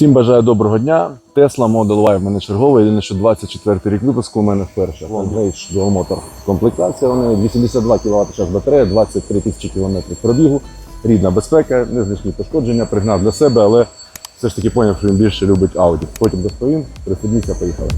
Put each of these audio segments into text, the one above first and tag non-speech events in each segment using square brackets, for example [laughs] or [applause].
Всім бажаю доброго дня. Tesla Model Y в мене черговий. Єдине, що 24 рік випуску у мене вперше. Longrange Dual Motor. Комплектація вони 82 кВт час батарея, 23 тисячі кілометрів пробігу. Рідна безпека, незначні пошкодження, пригнав для себе, але все ж таки зрозумів, що він більше любить Audi. Потім розповім, присадіться, поїхали.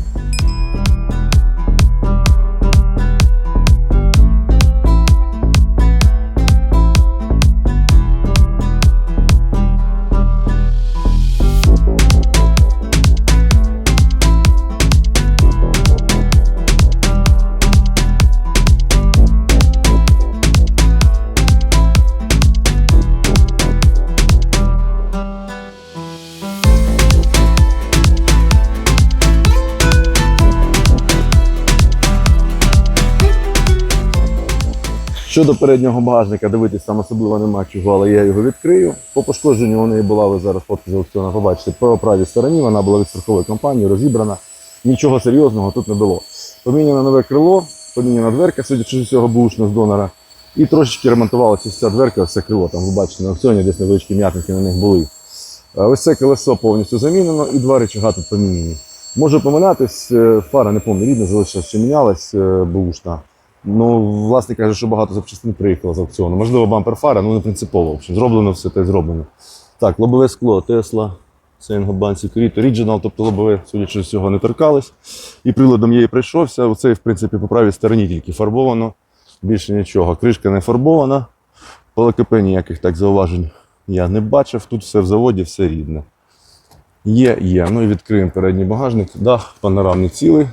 Щодо переднього багажника, дивитись там особливо нема чого, але я його відкрию. По пошкодженню у неї була, ви зараз фотки з аукціону побачите, по правій стороні вона була від страхової компанії, розібрана. Нічого серйозного тут не було. Поміняно нове крило, поміняна дверка, судячи з усього бушна з донора. І трошечки ремонтувалася ця дверка, все крило. Там ви бачите на аукціоні десь невеличкі м'ятники на них були. Ось це колесо повністю замінено і два речага тут поміняні. Можу помилятись, е, фара не повна рідна, залишилася, що мінялась е, бушна. Ну, власне каже, що багато запчастин приїхало з аукціону. Можливо, бампер фара, ну не принципово. В общем, зроблено все те зроблено. Так, лобове скло, Tesla, Сейнгобан Security Original, тобто лобове, судячи з цього, не торкались. І приладом я і прийшовся. Оце, в принципі, по правій стороні тільки фарбовано. Більше нічого. Кришка не фарбована. По ЛКП ніяких так зауважень я не бачив. Тут все в заводі, все рідне. Є, є. Ну і відкриємо передній багажник. Дах панорамний цілий.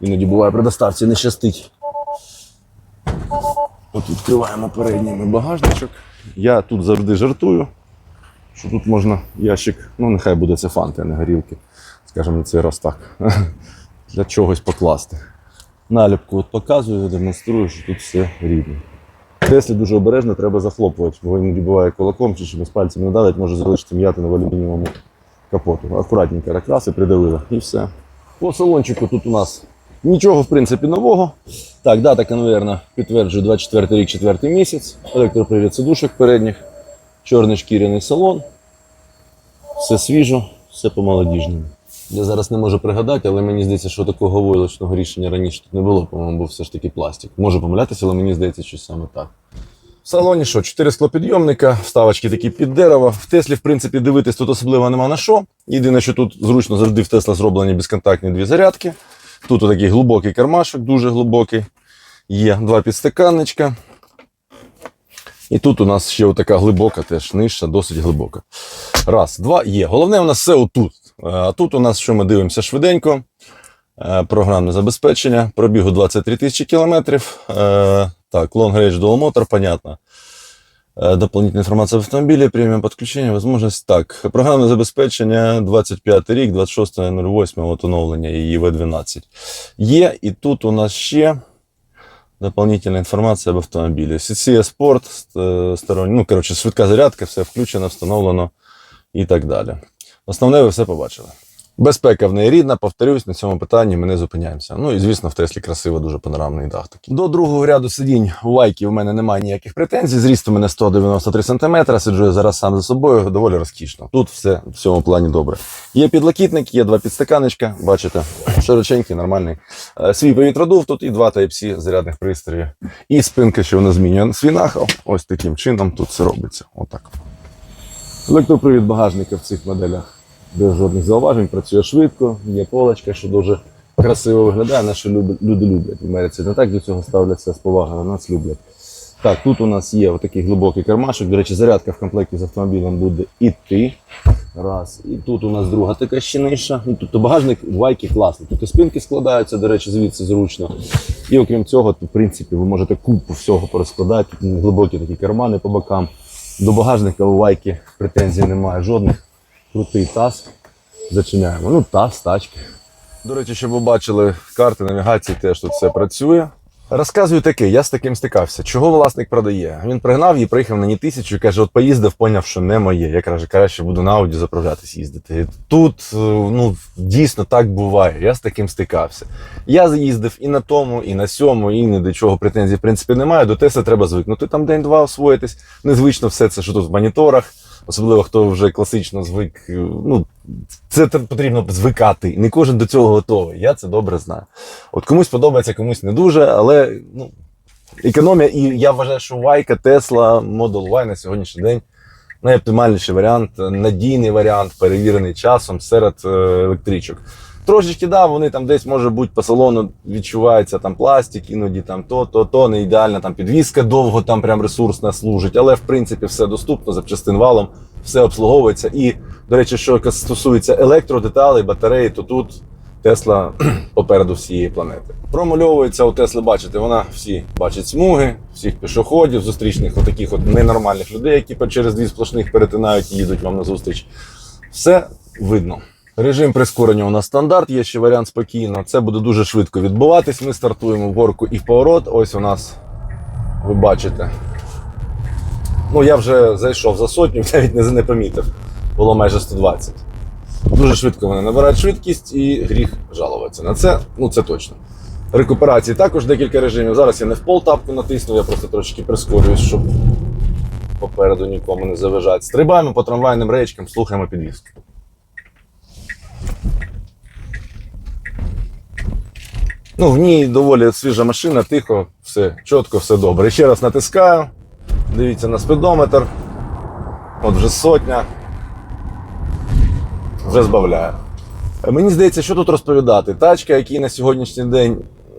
Іноді буває при доставці не щастить. От відкриваємо передній багажничок. Я тут завжди жартую, що тут можна ящик, ну нехай буде це фанти, а не горілки. Скажімо, на цей раз так. [laughs] Для чогось покласти. Наліпку от показую, демонструю, що тут все рідне. Теслі дуже обережно треба захлопувати, бо іноді буває кулаком чи чимось пальцем не давить, може залишити м'ятину в алюмінієвому капоту. Акуратненько накраси придавили і все. По салончику тут у нас нічого в принципі нового. Так, дата конвейерна підтверджує 24 рік, 4 місяць. Електропривід сидушок передніх, чорний шкіряний салон. Все свіжо, все по-молодіжному. Я зараз не можу пригадати, але мені здається, що такого войлочного рішення раніше тут не було, по-моєму, був все ж таки пластик. Можу помилятися, але мені здається, що саме так. В салоні що, чотири склопідйомника, вставочки такі під дерево. В Теслі, в принципі, дивитись тут особливо нема на що. Єдине, що тут зручно завжди в Тесла зроблені безконтактні дві зарядки. Тут такий глибокий кармашок, дуже глибокий. Є два підстаканничка. І тут у нас ще така глибока, теж нижча, досить глибока. Раз, два, є. Головне у нас все отут. Е, А тут у нас, що ми дивимося швиденько. Е, Програмне забезпечення, пробігу 23 тисячі кілометрів. Е, Так, Long Range Dual Motor, понятно. Э, Дополнительная информация об автомобиле, премиум подключення, возможность. Так, програмне забезпечення 25 рік, 26.08, от оновлення і В12. Є, і тут у нас ще дополнительна інформація об автомобілі. CCS Sport, е, сторонній, ну, коротше, швидка зарядка, все включено, встановлено і так далі. Основне ви все побачили. Безпека в неї рідна, повторюсь, на цьому питанні ми не зупиняємося. Ну і звісно, в Теслі красиво, дуже панорамний дах такий. До другого ряду сидінь у лайки у мене немає ніяких претензій. Зріст у мене 193 см, сиджу я зараз сам за собою, доволі розкішно. Тут все в цьому плані добре. Є підлокітник, є два підстаканечка, бачите, широченький, нормальний. Е, Свій повітродув тут і два Type-C зарядних пристрої. І спинка, що вона змінює свій нахил. Ось таким чином тут це робиться. Отак. Електропривід багажника в цих моделях без жодних зауважень, працює швидко, є полочка, що дуже красиво виглядає, на що люби- люди люблять. В Америці не так до цього ставляться з повагою, нас люблять. Так, тут у нас є отакий глибокий кармашок. До речі, зарядка в комплекті з автомобілем буде іти. Раз. І тут у нас друга така нижча. Ну, тобто багажник вайки класний. Тут і спинки складаються, до речі, звідси зручно. І окрім цього, в принципі, ви можете купу всього порозкладати. Тут глибокі такі кармани по бокам. До багажника у вайки претензій немає жодних. Крутий таз. Зачиняємо. Ну, таз, тачки. До речі, щоб ви бачили карти навігації, теж тут все працює. Розказую таке, я з таким стикався. Чого власник продає? Він пригнав її, приїхав на ній тисячу і каже: от поїздив, поняв, що не моє. Я каже, краще буду на ауді заправлятись їздити. Тут е, ну дійсно так буває. Я з таким стикався. Я заїздив і на тому, і на сьому, і ні до чого претензій, в принципі, немає. До Тесли треба звикнути. Там день-два освоїтись. Незвично все це, що тут в моніторах. Особливо хто вже класично звик. Ну, це потрібно звикати. Не кожен до цього готовий. Я це добре знаю. От комусь подобається, комусь не дуже, але ну, економія, і я вважаю, що Вайка, Тесла, Model Y на сьогоднішній день найоптимальніший варіант, надійний варіант, перевірений часом серед е, електричок. Трошечки, да, вони там десь може бути по салону відчувається там пластик, іноді там то, то, то, не ідеальна там підвізка довго там прям ресурсна служить, але в принципі все доступно запчастин валом, все обслуговується. І, до речі, що стосується електродеталей, батареї, то тут Тесла [clears throat] попереду всієї планети. Промальовується у Тесли, бачите, вона всі бачить смуги, всіх пішоходів, зустрічних, отаких от ненормальних людей, які через дві сплошних перетинають і їдуть вам на зустріч. Все видно. Режим прискорення у нас стандарт, є ще варіант спокійно. Це буде дуже швидко відбуватись. Ми стартуємо в горку і в поворот. Ось у нас, ви бачите. Ну, я вже зайшов за сотню, [laughs] навіть не, не помітив. Було майже 120. Дуже швидко вони набирають швидкість і гріх жалуватися на це. Ну це точно. Рекуперації також декілька режимів. Зараз я не в пол тапку натиснув, я просто трошки прискорююсь, щоб попереду нікому не заважати. Стрибаємо по трамвайним речкам, слухаємо підвізку. Ну, в ній доволі свіжа машина, тихо, все чітко, все добре. Ще раз натискаю. Дивіться на спідометр. От вже сотня. Вже збавляю. Е, Мені здається, що тут розповідати. Тачка, якій на сьогоднішній день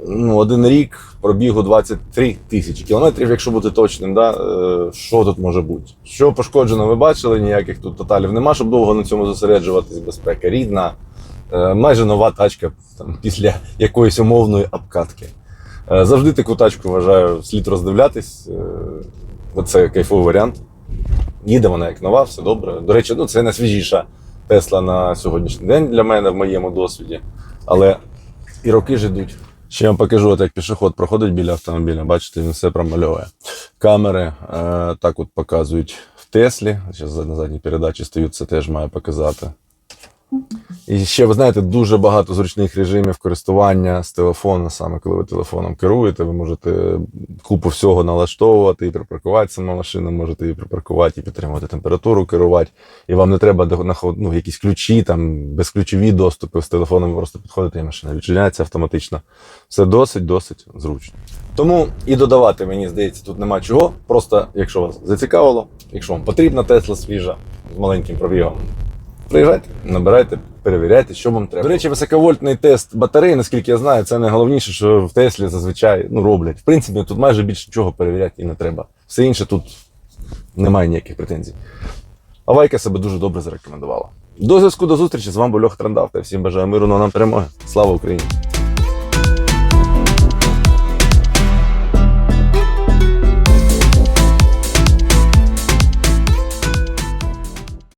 ну, один рік пробігу 23 тисячі кілометрів, якщо бути точним, да? е, що тут може бути? Що пошкоджено, ви бачили, ніяких тут тоталів нема, щоб довго на цьому зосереджуватись. Безпека рідна, майже нова тачка там, після якоїсь умовної обкатки. Е, Завжди таку тачку вважаю, слід роздивлятись. Е, Це кайфовий варіант. Їде вона як нова, все добре. До речі, ну, це найсвіжіша Тесла на сьогоднішній день для мене в моєму досвіді. Але і роки ж йдуть. Ще я вам покажу, от як пішоход проходить біля автомобіля, бачите, він все промальовує. Камери е, так от показують в Теслі. Зараз на задній передачі стають, це теж має показати. І ще, ви знаєте, дуже багато зручних режимів користування з телефону. Саме коли ви телефоном керуєте, ви можете купу всього налаштовувати і припаркувати сама машина, можете її припаркувати і підтримувати температуру, керувати. І вам не треба ну, якісь ключі, там, безключові доступи з телефоном, ви просто підходите, і машина відчиняється автоматично. Все досить, досить зручно. Тому і додавати, мені здається, тут нема чого. Просто, якщо вас зацікавило, якщо вам потрібна Тесла свіжа з маленьким пробігом, Приїжджайте, набирайте, перевіряйте, що вам треба. До речі, високовольтний тест батареї, наскільки я знаю, це найголовніше, що в Теслі зазвичай ну, роблять. В принципі, тут майже більше нічого перевіряти і не треба. Все інше тут немає ніяких претензій. А Вайка себе дуже добре зарекомендувала. До зв'язку, до зустрічі. З вами був Льох Трандав та всім бажаю миру, на нам перемоги. Слава Україні!